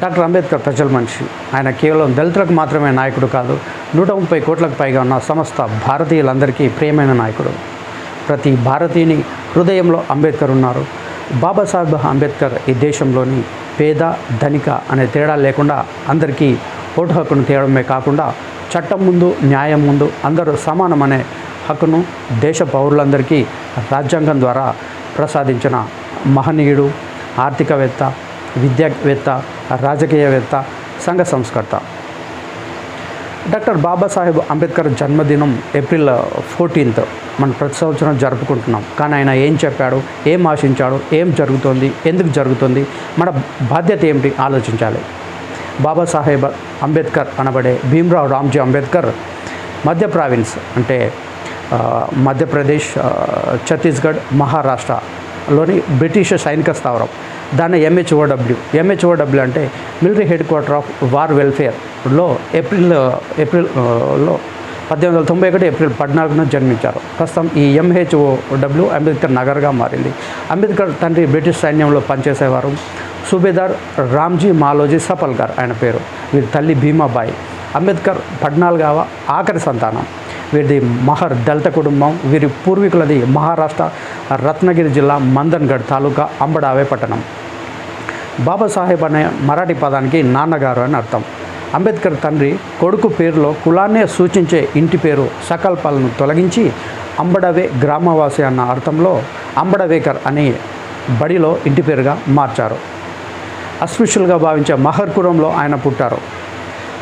Doctor Ambedkar ప్రజల మనిషి. ఆయన కేవలం దళితులకు మాత్రమే నాయకుడు కాదు నూట ముప్పై కోట్లకు పైగా ఉన్న సమస్త భారతీయులందరికీ ప్రియమైన నాయకుడు. ప్రతి భారతీయుని హృదయంలో అంబేద్కర్ ఉన్నారు. బాబాసాహెబ్ అంబేద్కర్ ఈ దేశంలోని పేద ధనిక అనే తేడా లేకుండా అందరికీ ఓటు హక్కును తేయడమే కాకుండా చట్టం ముందు న్యాయం ముందు అందరూ సమానమనే హక్కును దేశ పౌరులందరికీ రాజ్యాంగం ద్వారా ప్రసాదించిన మహనీయుడు ఆర్థికవేత్త విద్యావేత్త రాజకీయవేత్త సంఘ సంస్కర్త. డాక్టర్ బాబాసాహెబ్ అంబేద్కర్ జన్మదినం ఏప్రిల్ ఫోర్టీన్త్. మనం ప్రతి సంవత్సరం జరుపుకుంటున్నాం. కానీ ఆయన ఏం చెప్పాడు? ఏం ఆశించాడు? ఏం జరుగుతుంది? ఎందుకు జరుగుతుంది? మన బాధ్యత ఏమిటి? ఆలోచించాలి. బాబాసాహెబ్ అంబేద్కర్ అనబడే భీమ్రావ్ రామ్జీ అంబేద్కర్ మధ్య ప్రావిన్స్ అంటే మధ్యప్రదేశ్ ఛత్తీస్గఢ్ మహారాష్ట్రలోని బ్రిటిష్ సైనిక స్థావరం. దాన్ని ఎంహెచ్ఓడబ్ల్యూ ఎంహెచ్ఓడబ్ల్యూ అంటే military headquarter of war వెల్ఫేర్లో ఏప్రిల్ ఏప్రిల్లో uh, పద్దెనిమిది వందల తొంభై ఒకటి ఏప్రిల్ పద్నాలుగున జన్మించారు. ప్రస్తుతం ఈ ఎంహెచ్ఓడబ్ల్యూ అంబేద్కర్ నగర్గా మారింది. అంబేద్కర్ తండ్రి బ్రిటిష్ సైన్యంలో పనిచేసేవారు. సుబేదార్ రామ్జీ మాలోజీ సఫల్ గారు ఆయన పేరు. వీరి తల్లి భీమాబాయి. అంబేద్కర్ పద్నాలుగవ ఆఖరి సంతానం. వీరిది మహర్ దళిత కుటుంబం. వీరి పూర్వీకులది మహారాష్ట్ర రత్నగిరి జిల్లా మందన్గఢ్ తాలూకా అంబడావే పట్టణం. బాబాసాహెబ్ అనే మరాఠీ పదానికి నాన్నగారు అని అర్థం. అంబేద్కర్ తండ్రి కొడుకు పేరులో కులాన్నే సూచించే ఇంటి పేరు సకల్పాలను తొలగించి అంబడవే గ్రామవాసి అన్న అర్థంలో అంబడవేకర్ అని బడిలో ఇంటి పేరుగా మార్చారు. అస్పృశ్యులుగా భావించే మహర్పురంలో ఆయన పుట్టారు.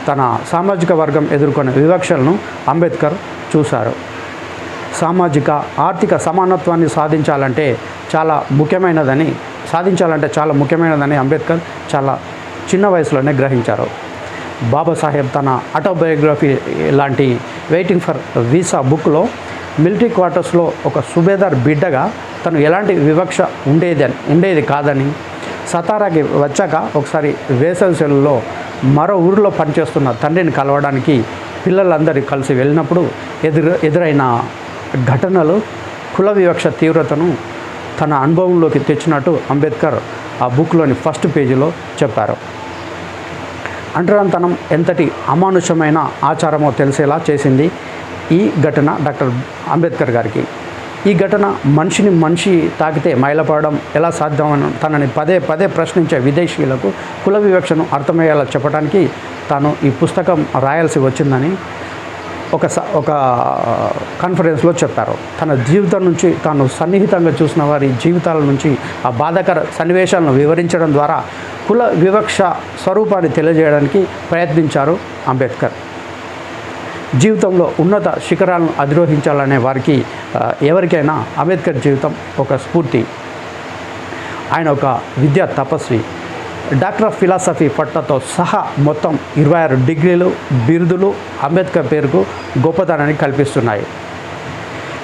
తన సామాజిక వర్గం ఎదుర్కొనే వివక్షలను అంబేద్కర్ చూశారు. సామాజిక ఆర్థిక సమానత్వాన్ని సాధించాలంటే చాలా ముఖ్యమైనదని సాధించాలంటే చాలా ముఖ్యమైనదని అంబేద్కర్ చాలా చిన్న వయసులోనే గ్రహించారు. బాబాసాహెబ్ తన ఆటోబయోగ్రఫీ లాంటి వెయిటింగ్ ఫర్ వీసా బుక్లో మిలిటరీ క్వార్టర్స్లో ఒక సుబేదార్ బిడ్డగా తను ఎలాంటి వివక్ష ఉండేది అని ఉండేది కాదని సతారాకి వచ్చాక ఒకసారి వేసవి సెల్లో మరో ఊరిలో పనిచేస్తున్న తండ్రిని కలవడానికి పిల్లలందరూ కలిసి వెళ్ళినప్పుడు ఎదురు ఎదురైన ఘటనలు కుల వివక్ష తీవ్రతను తన అనుభవంలోకి తెచ్చినట్టు అంబేద్కర్ ఆ బుక్లోని ఫస్ట్ పేజీలో చెప్పారు. అంటరాంతనం ఎంతటి అమానుషమైన ఆచారమో తెలిసేలా చేసింది ఈ ఘటన డాక్టర్ అంబేద్కర్ గారికి. ఈ ఘటన మనిషిని మనిషి తాకితే మైలపడడం ఎలా సాధ్యమని తనని పదే పదే ప్రశ్నించే విదేశీయులకు కుల వివక్షను అర్థమయ్యేలా చెప్పడానికి తాను ఈ పుస్తకం రాయాల్సి వచ్చిందని ఒక స ఒక కాన్ఫరెన్స్లో చెప్పారు. తన జీవితం నుంచి తాను సన్నిహితంగా చూసిన వారి జీవితాల నుంచి ఆ బాధాకర సన్నివేశాలను వివరించడం ద్వారా కుల వివక్ష స్వరూపాన్ని తెలియజేయడానికి ప్రయత్నించారు అంబేద్కర్. జీవితంలో ఉన్నత శిఖరాలను అధిరోహించాలనే వారికి ఎవరికైనా అంబేద్కర్ జీవితం ఒక స్ఫూర్తి. ఆయన ఒక విద్యా తపస్వి. డాక్టర్ ఆఫ్ ఫిలాసఫీ పట్టణతో సహా మొత్తం ఇరవై ఆరు డిగ్రీలు బిరుదులు అంబేద్కర్ పేరుకు గొప్పతనాన్ని కల్పిస్తున్నాయి.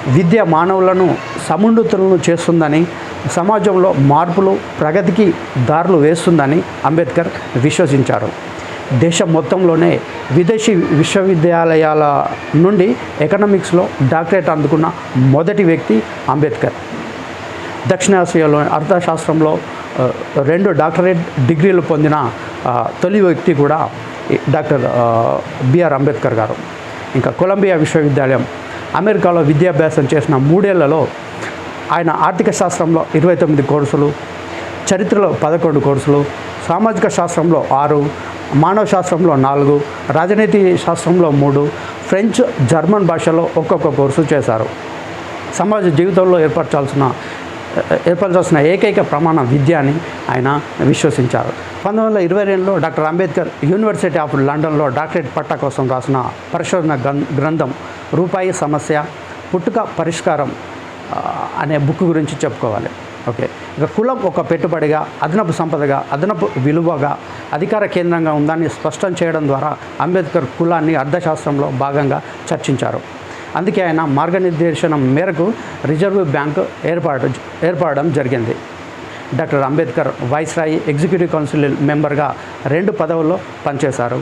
విద్య మానవులను సమున్నతులను చేస్తుందని సమాజంలో మార్పులు ప్రగతికి దారులు వేస్తుందని అంబేద్కర్ విశ్వసించారు. దేశం మొత్తంలోనే విదేశీ విశ్వవిద్యాలయాల నుండి ఎకనామిక్స్లో డాక్టరేట్ అందుకున్న మొదటి వ్యక్తి అంబేద్కర్. దక్షిణాసియాలో అర్థశాస్త్రంలో రెండు డాక్టరేట్ డిగ్రీలు పొందిన తొలి వ్యక్తి కూడా డాక్టర్ బిఆర్ అంబేద్కర్ గారు. ఇంకా కొలంబియా విశ్వవిద్యాలయం అమెరికాలో విద్యాభ్యాసం చేసిన మూడేళ్ళలో ఆయన ఆర్థిక శాస్త్రంలో ఇరవై తొమ్మిది కోర్సులు చరిత్రలో పదకొండు కోర్సులు సామాజిక శాస్త్రంలో ఆరు మానవ శాస్త్రంలో నాలుగు రాజనీతి శాస్త్రంలో మూడు ఫ్రెంచ్ జర్మన్ భాషలో ఒక్కొక్క కోర్సు చేశారు. సమాజ జీవితంలో ఏర్పరచాల్సిన ఏర్పరచాల్సిన ఏకైక ప్రమాణం విద్య అని ఆయన విశ్వసించారు. పంతొమ్మిది వందల ఇరవై రెండులో డాక్టర్ అంబేద్కర్ యూనివర్సిటీ ఆఫ్ లండన్లో డాక్టరేట్ పట్టా కోసం రాసిన పరిశోధన గ్రం- గ్రంథం రూపాయి సమస్య పుట్టుక పరిష్కారం అనే బుక్ గురించి చెప్పుకోవాలి. ఓకే. ఇక కులం ఒక పెట్టుబడిగా అదనపు సంపదగా అదనపు విలువగా అధికార కేంద్రంగా ఉందని స్పష్టం చేయడం ద్వారా అంబేద్కర్ కులాన్ని అర్థశాస్త్రంలో భాగంగా చర్చించారు. అందుకే ఆయన మార్గనిర్దేశనం మేరకు రిజర్వ్ బ్యాంకు ఏర్పాటు ఏర్పడడం జరిగింది. Doctor Ambedkar viceroy executive council మెంబర్గా రెండు పదవుల్లో పనిచేశారు.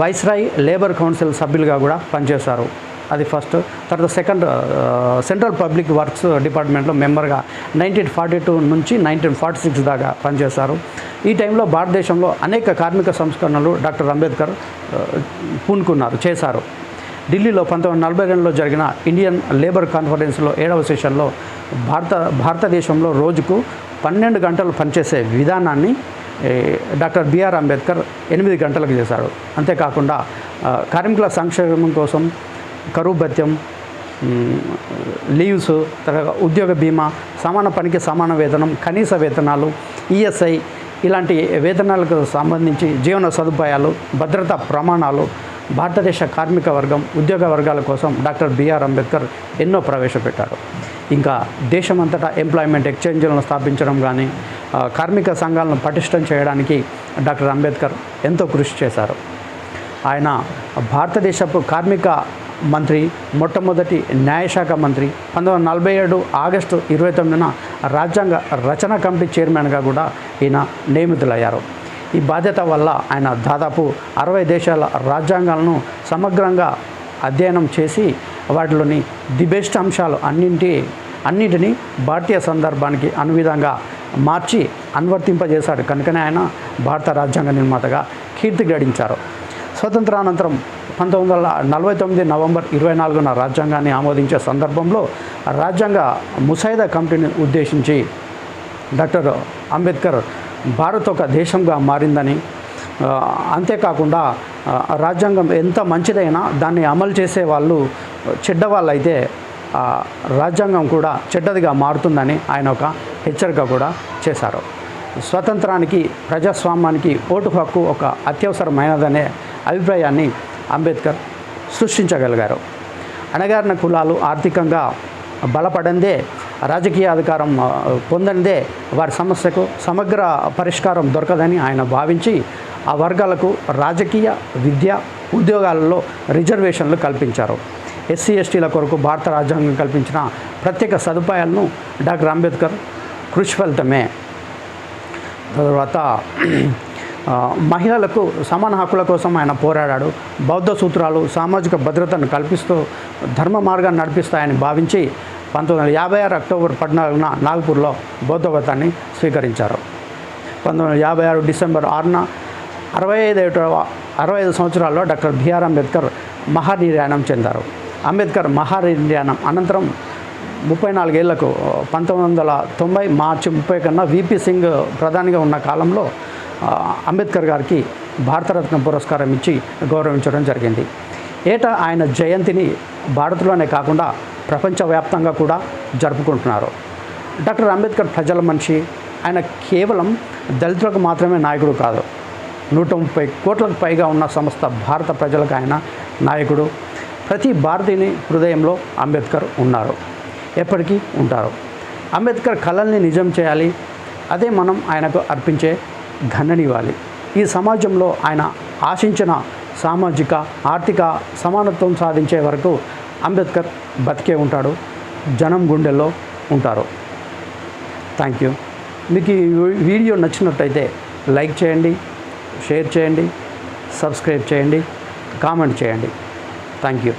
వైస్రాయ్ లేబర్ కౌన్సిల్ సభ్యులుగా కూడా పనిచేశారు. అది ఫస్ట్ తర్వాత సెకండ్ సెంట్రల్ పబ్లిక్ వర్క్స్ డిపార్ట్మెంట్లో మెంబర్గా నైన్టీన్ ఫార్టీ టూ నుంచి నైన్టీన్ ఫార్టీ సిక్స్ దాకా పనిచేశారు. ఈ టైంలో భారతదేశంలో అనేక కార్మిక సంస్కరణలు డాక్టర్ అంబేద్కర్ పూనుకున్నారు చేశారు. ఢిల్లీలో పంతొమ్మిది నలభై రెండులో జరిగిన ఇండియన్ లేబర్ కాన్ఫరెన్స్లో ఏడవ సెషన్లో భారత భారతదేశంలో రోజుకు పన్నెండు గంటలు పనిచేసే విధానాన్ని డాక్టర్ బిఆర్ అంబేద్కర్ ఎనిమిది గంటలకు చేశాడు అంతేకాకుండా కార్మికుల సంక్షేమం కోసం కరువు భత్యం లీవ్స్ తర్వాత ఉద్యోగ బీమా సమాన పనికి సమాన వేతనం కనీస వేతనాలు ఈఎస్ఐ ఇలాంటి వేతనాలకు సంబంధించి జీవన సదుపాయాలు భద్రతా ప్రమాణాలు భారతదేశ కార్మిక వర్గం ఉద్యోగ వర్గాల కోసం డాక్టర్ బిఆర్ అంబేద్కర్ ఎన్నో ప్రవేశపెట్టారు. ఇంకా దేశమంతటా ఎంప్లాయ్మెంట్ ఎక్స్చేంజ్లను స్థాపించడం కానీ కార్మిక సంఘాలను పటిష్టం చేయడానికి డాక్టర్ అంబేద్కర్ ఎంతో కృషి చేశారు. ఆయన భారతదేశపు కార్మిక మంత్రి మొట్టమొదటి న్యాయశాఖ మంత్రి పంతొమ్మిది వందల నలభై ఏడు ఆగస్టు ఇరవై తొమ్మిదిన రాజ్యాంగ రచన కమిటీ చైర్మన్గా కూడా ఈయన నియమితులయ్యారు. ఈ బాధ్యత వల్ల ఆయన దాదాపు అరవై దేశాల రాజ్యాంగాలను సమగ్రంగా అధ్యయనం చేసి వాటిలోని ది బెస్ట్ అంశాలు అన్నింటి అన్నింటినీ భారతీయ సందర్భానికి అనువిధంగా మార్చి అనువర్తింపజేశాడు. కనుకనే ఆయన భారత రాజ్యాంగ నిర్మాతగా కీర్తి గడించారు. స్వతంత్రానంతరం పంతొమ్మిది వందల నలభై తొమ్మిది నవంబర్ ఇరవై నాలుగున రాజ్యాంగాన్ని ఆమోదించే సందర్భంలో రాజ్యాంగ ముసాయిదా కమిటీని ఉద్దేశించి డాక్టర్ అంబేద్కర్ భారత్ ఒక దేశంగా మారిందని అంతేకాకుండా రాజ్యాంగం ఎంత మంచిదైనా దాన్ని అమలు చేసే వాళ్ళు చెడ్డవాళ్ళైతే రాజ్యాంగం కూడా చెడ్డదిగా మారుతుందని ఆయన ఒక హెచ్చరిక కూడా చేశారు. స్వతంత్రానికి ప్రజాస్వామ్యానికి ఓటు హక్కు ఒక అత్యవసరమైనదనే అభిప్రాయాన్ని అంబేద్కర్ సృష్టించగలిగారు. అణగారిన కులాలు ఆర్థికంగా బలపడందే రాజకీయ అధికారం పొందందే వారి సమస్యకు సమగ్ర పరిష్కారం దొరకదని ఆయన భావించి ఆ వర్గాలకు రాజకీయ విద్య ఉద్యోగాలలో రిజర్వేషన్లు కల్పించారు. ఎస్సీ ఎస్టీల కొరకు భారత రాజ్యాంగం కల్పించిన ప్రత్యేక సదుపాయాలను డాక్టర్ అంబేద్కర్ కృషి ఫలితమే తర్వాత మహిళలకు సమాన హక్కుల కోసం ఆయన పోరాడాడు. బౌద్ధ సూత్రాలు సామాజిక భద్రతను కల్పిస్తూ ధర్మ మార్గాన్ని నడిపిస్తాయని భావించి పంతొమ్మిది వందల యాభై ఆరు అక్టోబర్ పద్నాలుగున నాల్పూర్లో బౌద్ధగతాన్ని స్వీకరించారు. పంతొమ్మిది వందల యాభై ఆరు డిసెంబర్ ఆరున అరవై ఐదు అరవై ఐదు సంవత్సరాల్లో డాక్టర్ బిఆర్ అంబేద్కర్ మహానిర్యాణం చెందారు. అంబేద్కర్ మహానిర్యాణం అనంతరం ముప్పై నాలుగేళ్ళకు పంతొమ్మిది వందల తొంభై మార్చి ముప్పై కన్నా విపి సింగ్ ప్రధానిగా ఉన్న కాలంలో అంబేద్కర్ గారికి భారతరత్న పురస్కారం ఇచ్చి గౌరవించడం జరిగింది. ఏటా ఆయన జయంతిని భారత్లోనే కాకుండా ప్రపంచవ్యాప్తంగా కూడా జరుపుకుంటున్నారు. డాక్టర్ అంబేద్కర్ ప్రజల మనిషి. ఆయన కేవలం దళితులకు మాత్రమే నాయకుడు కాదు. నూట ముప్పై కోట్లకు పైగా ఉన్న సమస్త భారత ప్రజలకు ఆయన నాయకుడు. ప్రతి భారతీయుని హృదయంలో అంబేద్కర్ ఉన్నారు. ఎప్పటికీ ఉంటారు. అంబేద్కర్ కళల్ని నిజం చేయాలి. అదే మనం ఆయనకు అర్పించే ఘననివ్వాలి. ఈ సమాజంలో ఆయన ఆశించిన సామాజిక ఆర్థిక సమానత్వం సాధించే వరకు అంబేద్కర్ బతికే ఉంటాడు జనం గుండెల్లో ఉంటారు. థ్యాంక్ యూ మీకు ఈ వీడియో నచ్చినట్టయితే లైక్ చేయండి షేర్ చేయండి సబ్స్క్రైబ్ చేయండి కామెంట్ చేయండి. Thank you